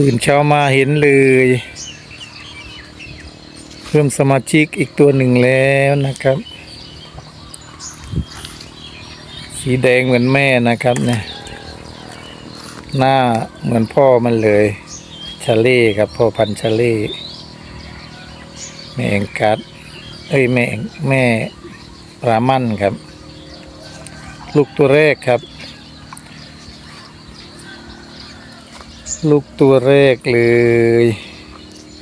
ตื่นเช้ามาเห็นเลย เพิ่มสมาชิกอีกตัวหนึ่งแล้วนะครับ สีแดงเหมือนแม่นะครับเนี่ยหน้าเหมือนพ่อมันเลยชาเล่ครับพ่อพันชาเล่แม่เองกัดเอ้ยแม่แม่ปรามั่นครับ ลูกตัวแรกครับ ลูกตัวแรกเลย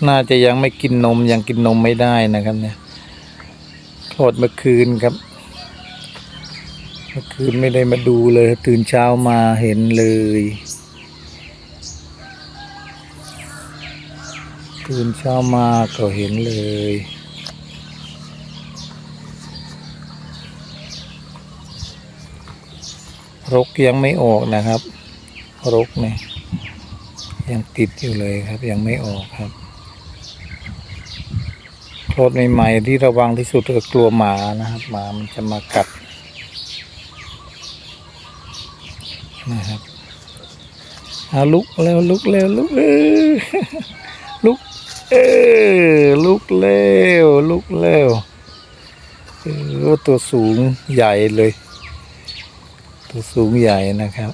น่าจะยังไม่กินนมยังกินนมไม่ได้นะครับ เนี่ยคลอดเมื่อคืนครับ เมื่อคืนไม่ได้มาดูเลย ตื่นเช้ามาเห็นเลย ตื่นเช้ามาก็เห็นเลยรกยังไม่ออกนะครับ รกเนี่ย ยังติดอยู่เลยครับ ยังไม่ออกครับโคลดใหม่ๆที่ระวังที่สุดก็กลัวหมานะครับหมามันจะมากัดนะครับอาลุกแล้วลุกแล้วลุกเออลุกเออลุกแล้วลุกแล้วเออตัวสูงใหญ่เลย ตัวสูงใหญ่นะครับ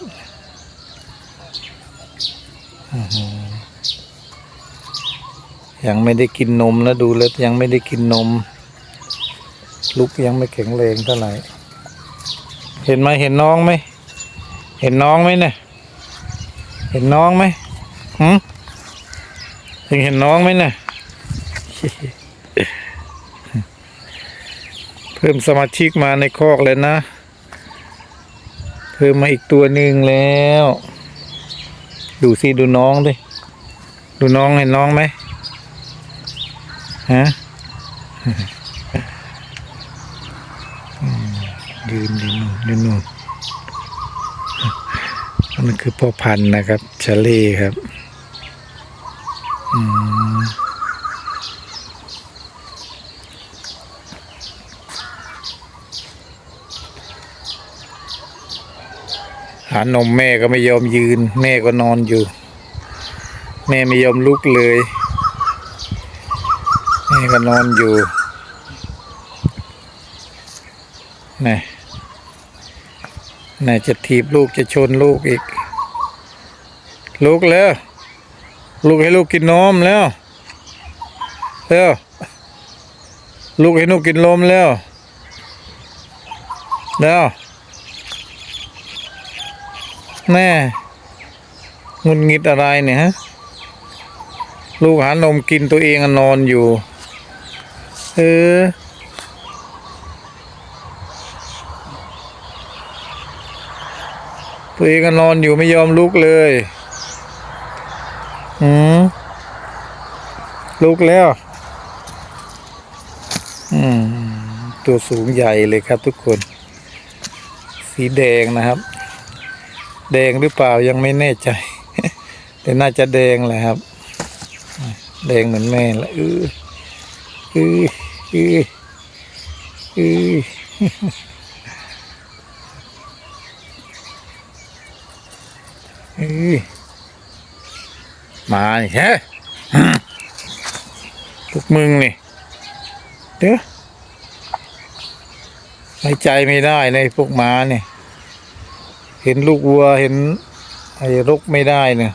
ยังไม่ได้กินนมแล้วดูแล้วยังไม่ได้กินนม ลุกยังไม่แข็งแรงเท่าไหร่เห็นไหมเห็นน้องไหมเห็นน้องไหมเนี่ยเห็นน้องไหมหืมยังเห็นน้องไหมเนี่ยเพิ่มสมาชิกมาในคอกเลยนะ เพิ่มมาอีกตัวหนึ่งแล้ว ดูสิดูน้องดิดูน้องเห็นน้องไหมฮะอืมยืนดินู่นดินู่นอันนั่นคือพ่อพันธุ์นะครับชาเล่ครับ อืม หานมแม่ก็ไม่ยอมยืน แม่ก็นอนอยู่ แม่ไม่ยอมลุกเลย แม่ก็นอนอยู่นี่ไหนจะถีบลูกจะชนลูกอีก ลูกแล้ว ลูกให้ลูกกินนมแล้วแล้วลูกให้ลูกกินนมแล้วแล้ว แม่งุนงิดอะไรเนี่ยฮะ ลูกหานมกินตัวเองนอนอยู่ เออ ตัวเองนอนอยู่ไม่ยอมลุกเลยอืมลุกแล้ว อืม ตัวสูงใหญ่เลยครับทุกคน สีแดงนะครับ แดงหรือเปล่ายังไม่แน่ใจ แต่น่าจะแดงแหละครับ แดงเหมือนแม่ละอืออืออืออืออือมานี่ฮะพวกมึงนี่เด้อหายใจไม่ได้เลยพวกหมาเนี่ย ห็นลูกวัวเห็นไอ้รกไม่ได้เนี่ย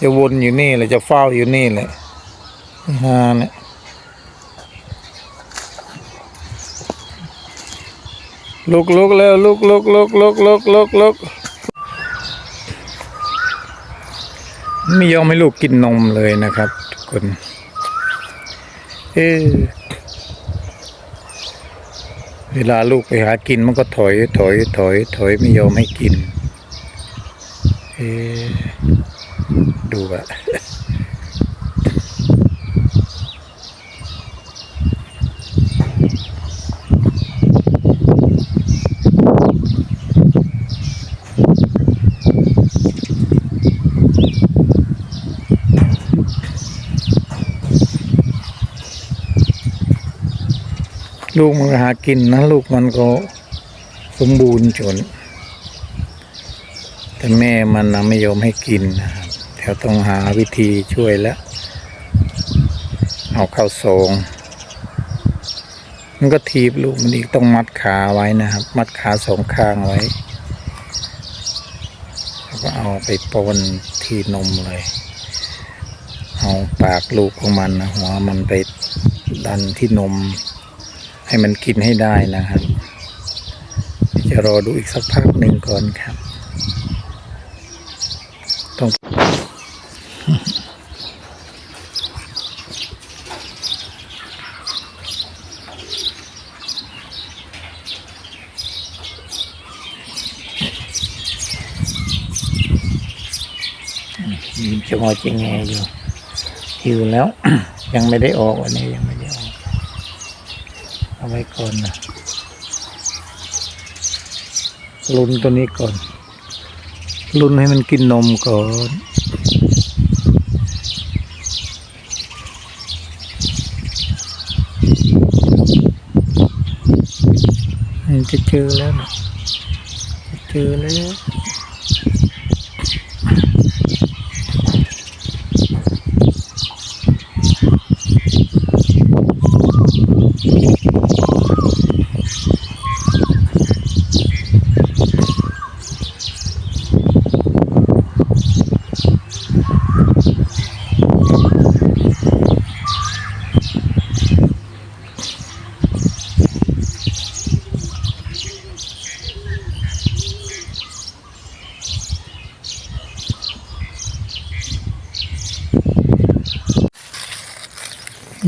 จะวนอยู่นี่แหละจะเฝ้าอยู่นี่แหละฮาเนี่ยลุกลุกแล้วลุกลุกลุกลุกลุกลุกลุกไม่ยอมให้ลูกกินนมเลยนะครับทุกคน เออ เวลาลูกไปหากินมันก็ถอย ถอย ถอย ถอยไม่ยอมให้กิน เอดูอะ ลูกมันหากินนะ ลูกมันก็สมบูรณ์จน แต่แม่มันนะไม่ยอมให้กินนะครับแถวต้องหาวิธีช่วยแล้ว เอาเข้าโซงมันก็ทีบลูกมันอีกต้องมัดขาไว้นะครับ มัดขาสองข้างไว้แล้วก็เอาไปปนที่นมเลย เอาปากลูกของมันนะหัวมันไปดันที่นม ให้มันกินให้ได้นะครับ จะรอดูอีกสักพักหนึ่งก่อนครับ ต้องยิ้มจะงอจะแงอยู่หิวแล้ว ยังไม่ได้ออกวันนี้ยังไม่ได้ออก เอาไว้ ก่อนนะลุนตัวนี้ก่อน ลุนให้มันกินนมก่อนมันจะเจอแล้วนะจะเจอแล้ว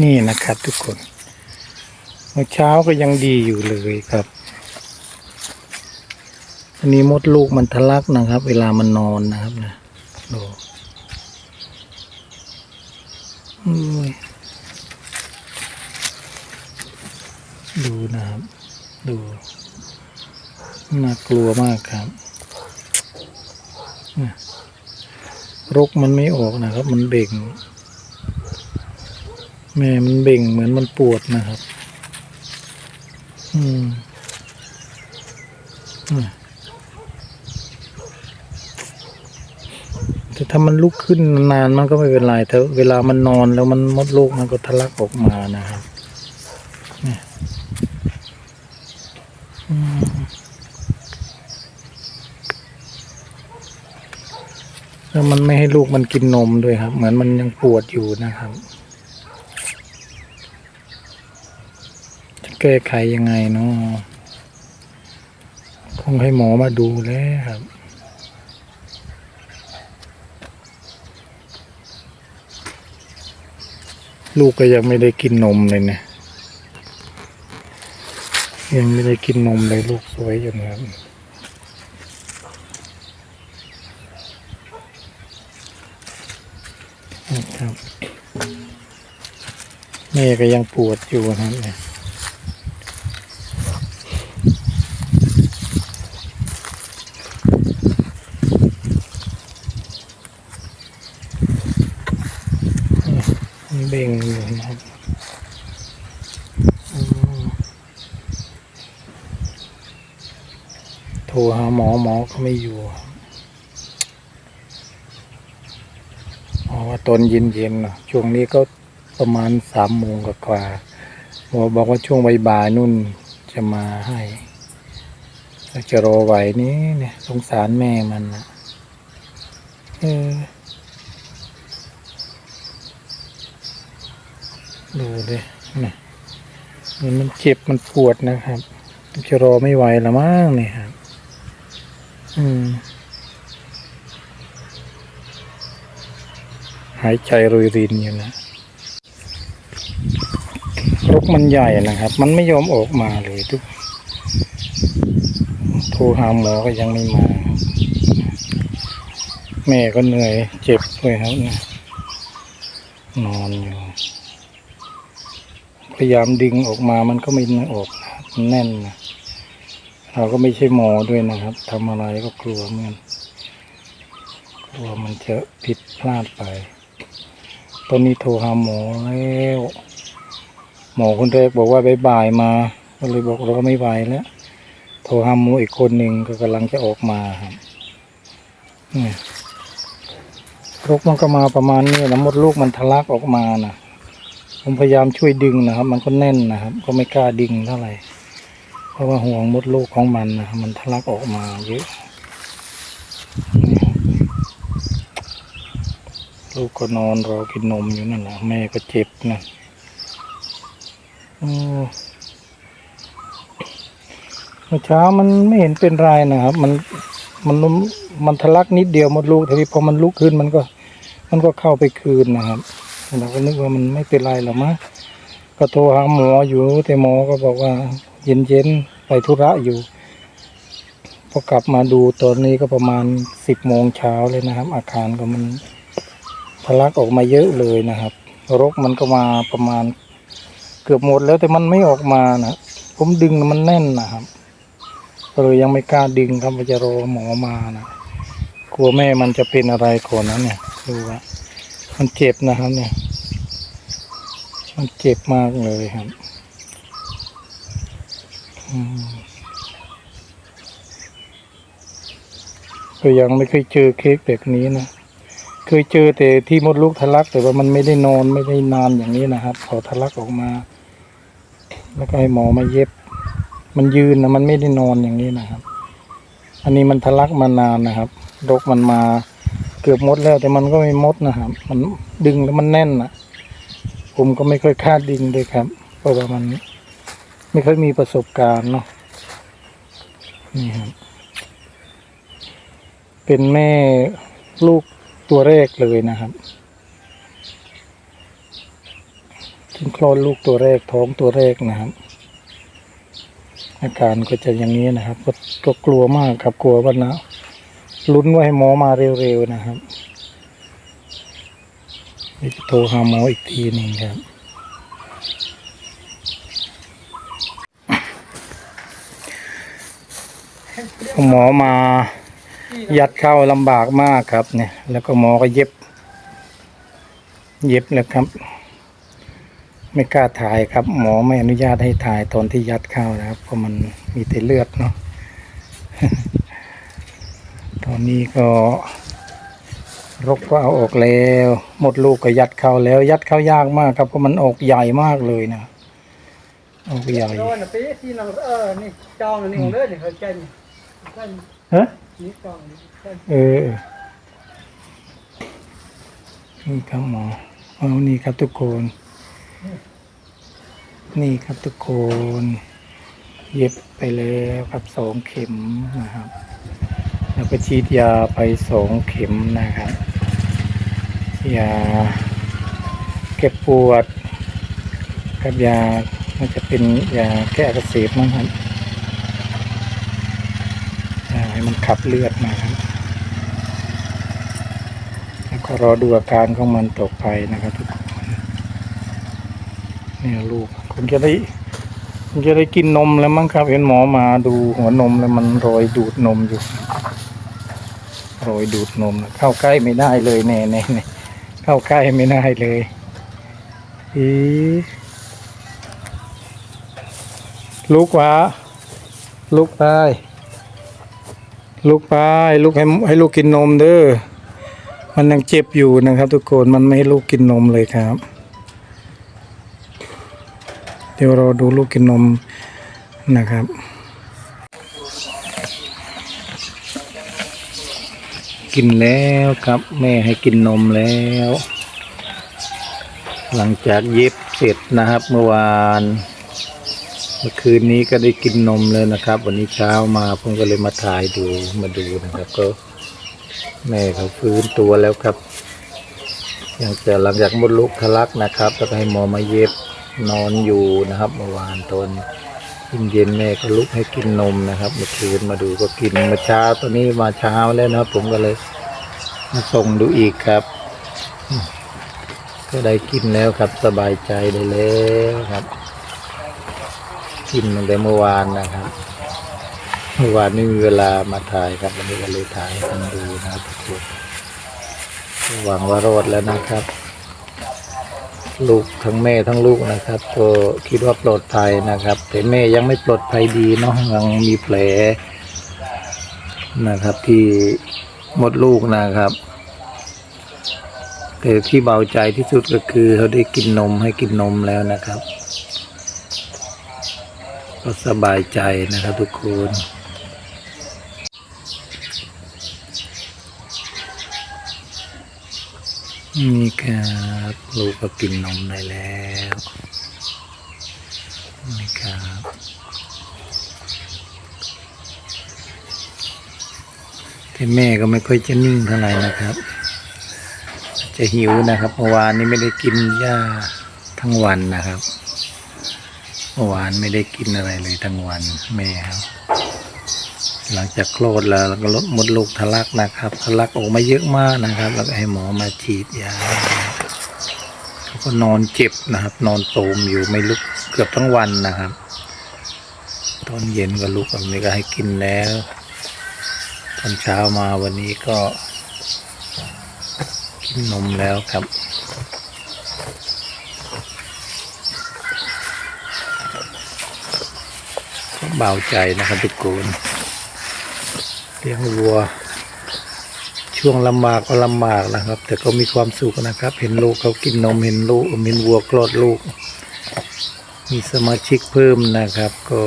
นี่นะครับทุกคน เมื่อเช้าก็ยังดีอยู่เลยครับอันนี้มดลูกมันทะลักนะครับ เวลามันนอนนะครับนะดูดูนะครับ ดู น่ากลัวมากครับรกมันไม่ออกนะครับ มันเบ่ง แม่มันเบ่งเหมือนมันปวดนะครับ อืมแต่ถ้ามันลุกขึ้นนานๆมันก็ไม่เป็นไรแต่เวลามันนอนแล้วมันมดลูกมันก็ทะลักออกมานะครับเนี่ยอืมแล้วมันไม่ให้ลูกมันกินนมด้วยครับ เหมือนมันยังปวดอยู่นะครับ จะ แก้ไขยังไงเนาะคงให้หมอมาดูแล้วครับ ลูกก็ยังไม่ได้กินนมเลยเนี่ยยังไม่ได้กินนมเลยลูกสวยอยู่นะครับนะครับแม่ก็ยังปวดอยู่นะครับเนี่ยมันเบ่งอยู่นะครับอืมโทรหาหมอหมอก็ไม่อยู่ครับหมอว่าตอนเย็นๆนะช่วงนี้ก็ประมาณสามโมงกว่าหมอบอกว่าช่วงบ่ายๆนุ่นจะมาให้จะรอไหวนี้เนี่ยสงสารแม่มันนะเออดูดินะมันมันเจ็บมันปวดนะครับ จะรอไม่ไหวละมั้งเนี่ยครับ หายใจรวยรินอยู่นะรกมันใหญ่นะครับ มันไม่ยอมออกมาเลยทุกโทรหาหมอก็ยังไม่มา แม่ก็เหนื่อยเจ็บด้วยครับนี่ยนอนอยู่ พยายามดึงออกมามันก็ไม่ออกนะแน่นนะ เราก็ไม่ใช่หมอด้วยนะครับทำอะไรก็กลัวเหมือนกลัวมันจะผิดพลาดไป ตอนนี้โทรหาหมอแล้ว หมอคนแรกบอกว่าบ่ายมา ก็เลยบอกเราก็ไม่ไหวแล้ว โทรหาหมออีกคนหนึ่งก็กำลังจะออกมาครับนี่รกมันก็มาประมาณนี้นะมดลูกมันทะลักออกมานะผมพยายามช่วยดึงนะครับ มันก็แน่นนะครับ ก็ไม่กล้าดึงเท่าไหร่ เพราะว่าห่วงมดลูกของมันนะมันทะลักออกมาเยอะลูกก็นอนรอกินนมอยู่นั่นแหละแม่ก็เจ็บนะโอ้เมื่อเช้ามันไม่เห็นเป็นไรนะครับ มันมันมันทะลักนิดเดียวมดลูกแต่ที่พอมันลุกขึ้นมันก็ มันก็เข้าไปคืนนะครับเราก็นึกว่ามันไม่เป็นไรหรอกมั้งก็โทรหาหมออยู่แต่หมอก็บอกว่า เย็นๆไปธุระอยู่ พอกลับมาดูตอนนี้ก็ประมาณสิบโมงเช้าเลยนะครับ อาการก็มันทะลักออกมาเยอะเลยนะครับ รกมันก็มาประมาณเกือบหมดแล้วแต่มันไม่ออกมานะผมดึงมันแน่นนะครับก็เลยยังไม่กล้าดึงครับว่าจะรอหมอมานะกลัวแม่มันจะเป็นอะไรก่อนนะเนี่ยดูว่ามันเจ็บนะครับเนี่ย มันเจ็บมากเลยครับ ก็ยังไม่เคยเจอเค้กแบบนี้นะ เคยเจอแต่ที่มดลูกทะลัก แต่ว่ามันไม่ได้นอนไม่ได้นานอย่างนี้นะครับพอทะลักออกมา แล้วก็ให้หมอมาเย็บ มันยืนนะมันไม่ได้นอนอย่างนี้นะครับ อันนี้มันทะลักมานานนะครับรกมันมาเกือบมดแล้ว แต่มันก็ไม่มดนะครับ มันดึงแล้วมันแน่นนะผมก็ไม่ค่อยคาดดึงเลยครับ เพราะว่ามัน ไม่ค่อยมีประสบการณ์เนาะนี่ครับเป็นแม่ลูกตัวแรกเลยนะครับถึงคลอดลูกตัวแรกท้องตัวแรกนะครับ อาการก็จะอย่างนี้นะครับ ก็ก็กลัวมากครับกลัวว่านะลุ้นว่าให้หมอมาเร็วๆนะครับจะโทรหาหมออีกทีหนึ่งครับ หมอมายัดเข้าลำบากมากครับ เนี่ย แล้วก็หมอก็เย็บ เย็บแล้วครับ ไม่กล้าถ่ายครับ หมอไม่อนุญาตให้ถ่ายตอนที่ยัดเข้านะครับ เพราะมันมีแต่เลือดเนาะตอนนี้ก็รกก็เอาออกแล้ว หมดลูกก็ยัดเข้าแล้ว ยัดเข้ายากมากครับเพราะมันออกใหญ่มากเลยนะออกใหญ่โดนปีที่เราเออนี่จองนี่ของเลือดนี่เขาใจนี่ ฮะเออนี่ครับหมอเอานี่ครับทุกคน นี่ครับทุกคน เย็บไปแล้วครับสองเข็มนะครับ แล้วก็ฉีดยาไปสองเข็มนะครับ ยาแก้ปวด กับยามันจะเป็นยาแก้อักเสบมั้งครับ ให้มันขับเลือดมาครับแล้วก็รอดูอาการของมันต่อไปนะครับทุกคนเนี่ยลูกคงจะได้คงจะได้กินนมแล้วมั้งครับ เห็นหมอมาดูหัวนมแล้วมันรอยดูดนมอยู่รอยดูดนมเข้าใกล้ไม่ได้เลยแน่แน่แน่เข้าใกล้ไม่ได้เลยอีลูกวะลูกไป ลูกไปลูกให้ให้ลูกกินนมเด้อมันยังเจ็บอยู่นะครับ ทุกคนมันไม่ให้ลูกกินนมเลยครับ เดี๋ยวเราดูลูกกินนมนะครับ กินแล้วครับ แม่ให้กินนมแล้ว หลังจากเย็บเสร็จนะครับเมื่อวาน มื่อคืนนี้ก็ได้กินนมแล้วนะครับ วันนี้เช้ามาผมก็เลยมาถ่ายดูมาดูนะครับ ก็แม่เขาฟื้นตัวแล้วครับยังแต่หลังจากมดลูกทะลักนะครับแล้วก็ให้หมอมาเย็บนอนอยู่นะครับเมื่อวานตอนเย็นแม่ก็ลุกให้กินนมนะครับเมื่อคืนมาดูก็กินมื่อเช้าตอนนี้มาเช้าแล้วนะครับ ผมก็เลยมาส่งดูอีกครับ ก็ได้กินแล้วครับสบายใจได้แล้วครับ กินตั้งแต่เมื่อวานนะครับ เมื่อวานไม่มีเวลามาถ่ายครับวันนี้ก็เลยถ่ายให้ท่านดูนะครับทุกคนหวังว่ารอดแล้วนะครับ ลูกทั้งแม่ทั้งลูกนะครับ ก็คิดว่าปลอดภัยนะครับ แต่แม่ยังไม่ปลอดภัยดีเนาะยังมีแผลนะครับ ที่หมดลูกนะครับแต่ที่เบาใจที่สุดก็คือเขาได้กินนมให้กินนมแล้วนะครับ ก็สบายใจนะครับทุกคนนี่ครับลูกก็กินนมได้แล้วนี่ครับแต่แม่ก็ไม่ค่อยจะนิ่งเท่าไหร่นะครับ จะหิวนะครับเมื่อวานนี้ไม่ได้กินหญ้าทั้งวันนะครับ เมื่อวานไม่ได้กินอะไรเลยทั้งวันแม่ครับ หลังจากโคลดแล้วแล้วก็ลดมดลูกทะลักนะครับทะลักออกมาเยอะมากนะครับ แล้วก็ให้หมอมาฉีดยาเขาก็นอนเจ็บนะครับ นอนโตมอยู่ไม่ลุกเกือบทั้งวันนะครับ ตอนเย็นก็ลุกแบบนี้ก็ให้กินแล้วตอนเช้ามาวันนี้ก็กินนมแล้วครับ เบาใจนะครับทุกคนเลี้ยงวัว ช่วงลำบากก็ลำบากนะครับ แต่ก็มีความสุขนะครับ เห็นลูกเขากินนมเห็นลูกเห็นวัวคลอดลูก มีสมาชิกเพิ่มนะครับ ก็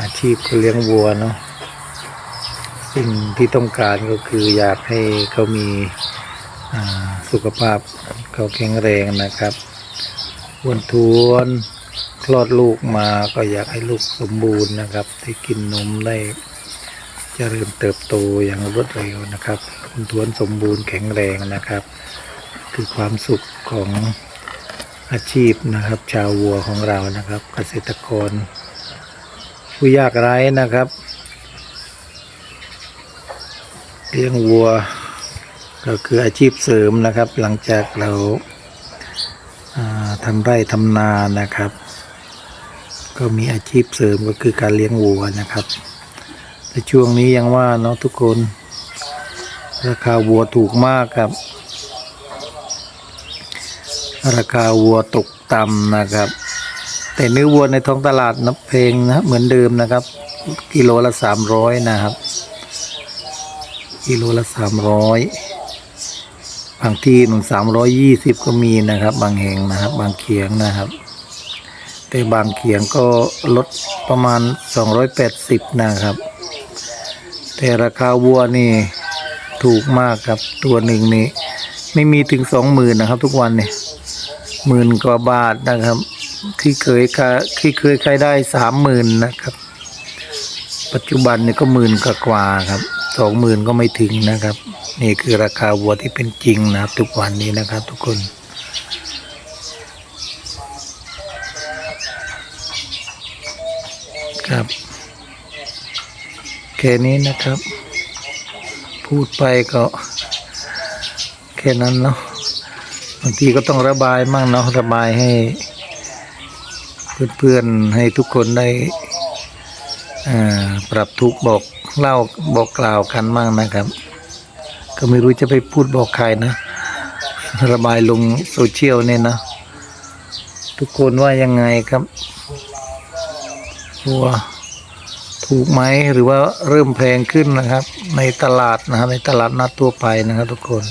อาชีพก็เลี้ยงวัวเนาะสิ่งที่ต้องการก็คืออยากให้เขามีสุขภาพเขาแข็งแรงนะครับวนทวน ลอดลูกมาก็อยากให้ลูกสมบูรณ์นะครับได้กินนมได้จเจริญเติบโตอย่างรวดเร็วนะครับ คุณทวนสมบูรณ์แข็งแรงนะครับ คือความสุขของอาชีพนะครับ ชาววัวของเรานะครับ เกษตรกร ผู้ยากไร้นะครับเลี้ยงวัวก็คืออาชีพเสริมนะครับ หลังจากเราทำไร่ทำนานะครับ ก็มีอาชีพเสริมก็คือการเลี้ยงวัวนะครับ แต่ช่วงนี้ยังว่าเนาะทุกคน ราคาวัวถูกมากครับ ราคาวัวตกต่ำนะครับ แต่เนื้อวัวในท้องตลาดนับเพลงนะเหมือนเดิมนะครับ กิโลละสามร้อยนะครับ กิโลละสามร้อยบางที่หนึ่งสามร้อยยี่สิบก็มีนะครับ บางแห่งนะครับ บางเขียงนะครับ แต่บางเขียงก็ลดประมาณ 280 นะครับ แต่ราคาวัวนี่ถูกมากครับ ตัวหนึ่งนี่ไม่มีถึง20,000นะครับ ทุกวันนี่หมื่นกว่าบาทนะครับ ที่เคยค่าที่เคยขายได้30,000นะครับ ปัจจุบันนี่ก็หมื่นกว่าๆครับสองหมื่นก็ไม่ถึงนะครับ นี่คือราคาวัวที่เป็นจริงนะครับ ทุกวันนี้นะครับ ทุกคน ครับ แค่นี้นะครับ พูดไปก็แค่นั้นเนาะบางทีก็ต้องระบายมั่งเนาะระบายให้เพื่อนๆให้ทุกคนได้ปรับทุกบอกเล่าบอกกล่าวกันมั่งนะครับ ก็ไม่รู้จะไปพูดบอกใครนะ ระบายลงโซเชียลเนี่ยนะ ทุกคนว่ายังไงครับ วัวถูกไหมหรือว่าเริ่มแพงขึ้นนะครับ ในตลาดนะครับ ในตลาดนัดทั่วไปนะครับ ทุกคน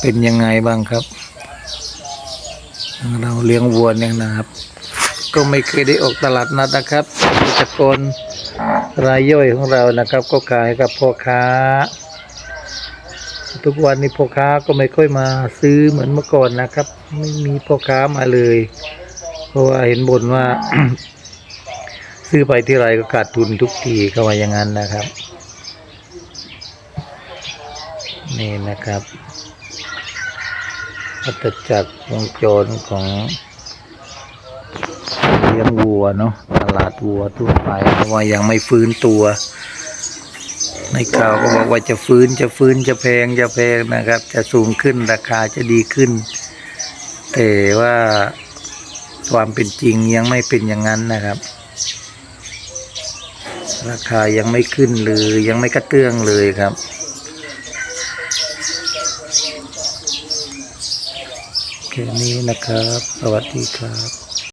เป็นยังไงบ้างครับ เราเลี้ยงวัวเนี่ยนะครับ ก็ไม่เคยได้ออกตลาดนัดนะครับเกษตรกรรายย่อยของเรานะครับ ก็ขายกับพ่อค้า ทุกวันนี้พ่อค้าก็ไม่ค่อยมาซื้อเหมือนเมื่อก่อนนะครับ ไม่มีพ่อค้ามาเลย เพราะว่าเห็นบ่นว่า ซื้อไปที่ไรก็ขาดทุนทุกทีก็ว่าอย่างนั้นนะครับ นี่นะครับวัฏจักรวงจรของเลี้ยงวัวเนาะตลาดวัวทั่วไปเพราะว่ายังไม่ฟื้นตัว ในข่าวก็บอกว่าจะฟื้นจะฟื้นจะแพงจะแพงนะครับ จะสูงขึ้นราคาจะดีขึ้น แต่ว่าความเป็นจริงยังไม่เป็นอย่างนั้นนะครับ ราคายังไม่ขึ้นเลยยังไม่กระเตื้องเลยครับ แค่นี้นะครับ สวัสดีครับ